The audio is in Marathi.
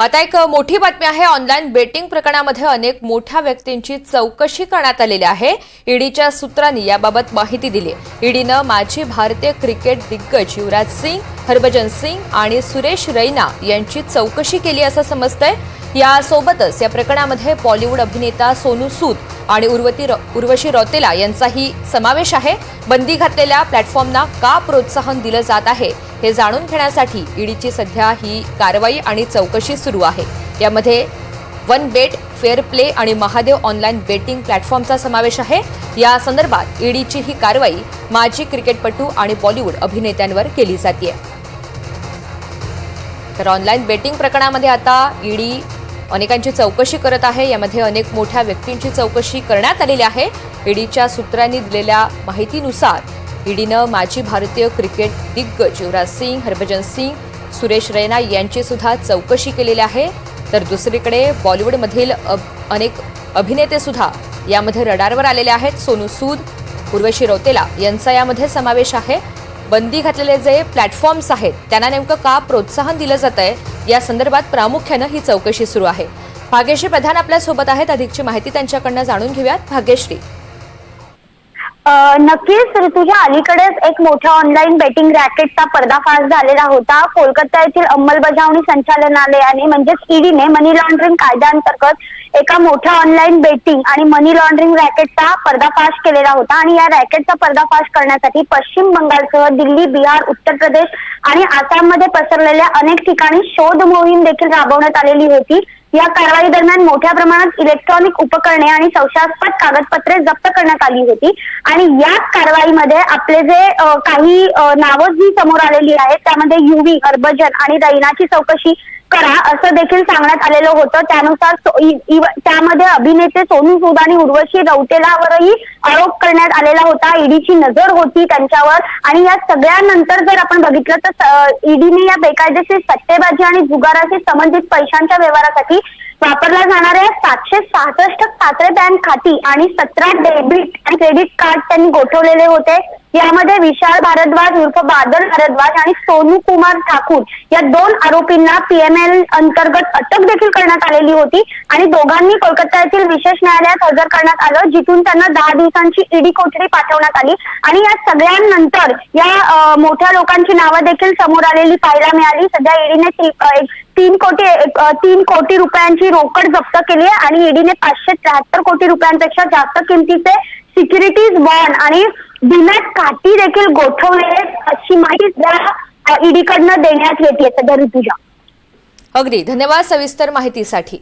आता एक मोठी बातमी आहे. ऑनलाईन बेटिंग प्रकरणामध्ये अनेक मोठ्या व्यक्तींची चौकशी करण्यात आलेली आहे. ईडीच्या सूत्रांनी याबाबत माहिती दिली. ईडीनं माजी भारतीय क्रिकेट दिग्गज युवराज सिंग हरभजन सिंग आणि सुरेश रैना यांची चौकशी केली असं समजतंय. यासोबतच या प्रकरणामध्ये बॉलिवूड अभिनेता सोनू सूद आणि उर्वती उर्वशी रौतेला यांचाही समावेश आहे. बंदी घातलेल्या प्लॅटफॉर्मना का प्रोत्साहन दिलं जात आहे हे जाणून घेण्यासाठी ईडीची सध्या ही कारवाई आणि चौकशी सुरू आहे. यामध्ये वन बेट फेअर प्ले आणि महादेव ऑनलाईन बेटिंग प्लॅटफॉर्मचा समावेश आहे. या संदर्भात ईडीची ही कारवाई माजी क्रिकेटपटू आणि बॉलिवूड अभिनेत्यांवर केली जाते तर ऑनलाईन बेटिंग प्रकरणामध्ये आता ईडी अनेकांची चौकशी करत आहे. यामध्ये अनेक मोठ्या व्यक्तींची चौकशी करण्यात आलेली आहे. ईडीच्या सूत्रांनी दिलेल्या माहितीनुसार ईडीनं माजी भारतीय क्रिकेट दिग्गज युवराज सिंग हरभजन सिंग सुरेश रैना यांची सुद्धा चौकशी केलेली आहे. तर दुसरीकडे बॉलिवूडमधील अब, अनेक अभिनेतेसुद्धा यामध्ये रडारवर आलेले आहेत. सोनू सूद उर्वशी रौतेला यांचा यामध्ये समावेश आहे. बंदी घातलेले जे प्लॅटफॉर्म्स आहेत त्यांना नेमकं का प्रोत्साहन दिलं जात आहे? या संदर्भात प्रामुख्यानं ही चौकशी सुरू आहे. भाग्यश्री प्रधान आपल्यासोबत आहेत. अधिकची माहिती त्यांच्याकडनं जाणून घेऊयात. भाग्यश्री. नक्कीच ऋतुजा अलीकडेच एक मोठ्या ऑनलाईन बेटिंग रॅकेटचा पर्दाफाश झालेला होता. कोलकाता येथील अंमलबजावणी संचालनालयाने म्हणजेच ईडीने मनी लॉन्ड्रिंग कायद्याअंतर्गत एका मोठ्या ऑनलाईन बेटिंग आणि मनी लॉन्ड्रिंग रॅकेटचा पर्दाफाश केलेला होता. आणि या रॅकेटचा पर्दाफाश करण्यासाठी पश्चिम बंगालसह दिल्ली बिहार उत्तर प्रदेश आणि आसाममध्ये पसरलेल्या अनेक ठिकाणी शोध मोहीम देखील राबवण्यात आलेली होती. या कारवाई दरम्यान मोठ्या प्रमाणात इलेक्ट्रॉनिक उपकरणे आणि संशयास्पद कागदपत्रे जप्त करण्यात आली होती. आणि या कारवाईमध्ये आपले जे काही नावं जी समोर आलेली आहेत त्यामध्ये युवी हरभजन आणि रैनाची चौकशी करा असं देखील सांगण्यात आलेलं होतं. त्यानुसार त्यामध्ये अभिनेते सोनू सूद आणि उर्वशी रौतेलावरही आरोप करण्यात आलेला होता. ईडीची नजर होती त्यांच्यावर. आणि या सगळ्यानंतर जर आपण बघितलं तर ईडीने या बेकायदेशीर सट्टेबाजी आणि जुगाराशी संबंधित पैशांच्या व्यवहारासाठी वापरल्या जाणाऱ्या सातशे सहासष्ट पात्रे बँक खाती आणि सतरा डेबिट आणि क्रेडिट कार्ड त्यांनी गोठवलेले होते. यामध्ये विशाल भारद्वाज उर्फ बादल भारद्वाज आणि सोनू कुमार ठाकूर या दोन आरोपींना पीएमएल अंतर्गत अटक देखील करण्यात आलेली होती आणि दोघांनी कोलकाता येथील विशेष न्यायालयात हजर करण्यात आलं जिथून त्यांना दहा दिवसांची ईडी कोठडी पाठवण्यात आली आणि या सगळ्यांनंतर या मोठ्या लोकांची नावं देखील समोर आलेली पाहायला मिळाली. सध्या ईडीने तीन कोटी तीन कोटी रुपयांची रोकड जप्त केली आहे आणि ईडीने पाचशे त्र्याहत्तर कोटी रुपयांपेक्षा जास्त किमतीचे सिक्युरिटीज बॉन्ड आणि डिमॅट काठी देखील गोठवले अशी माहिती त्या ईडीकडनं देण्यात येते सदर ऋतुजा. अगदी. धन्यवाद सविस्तर माहितीसाठी.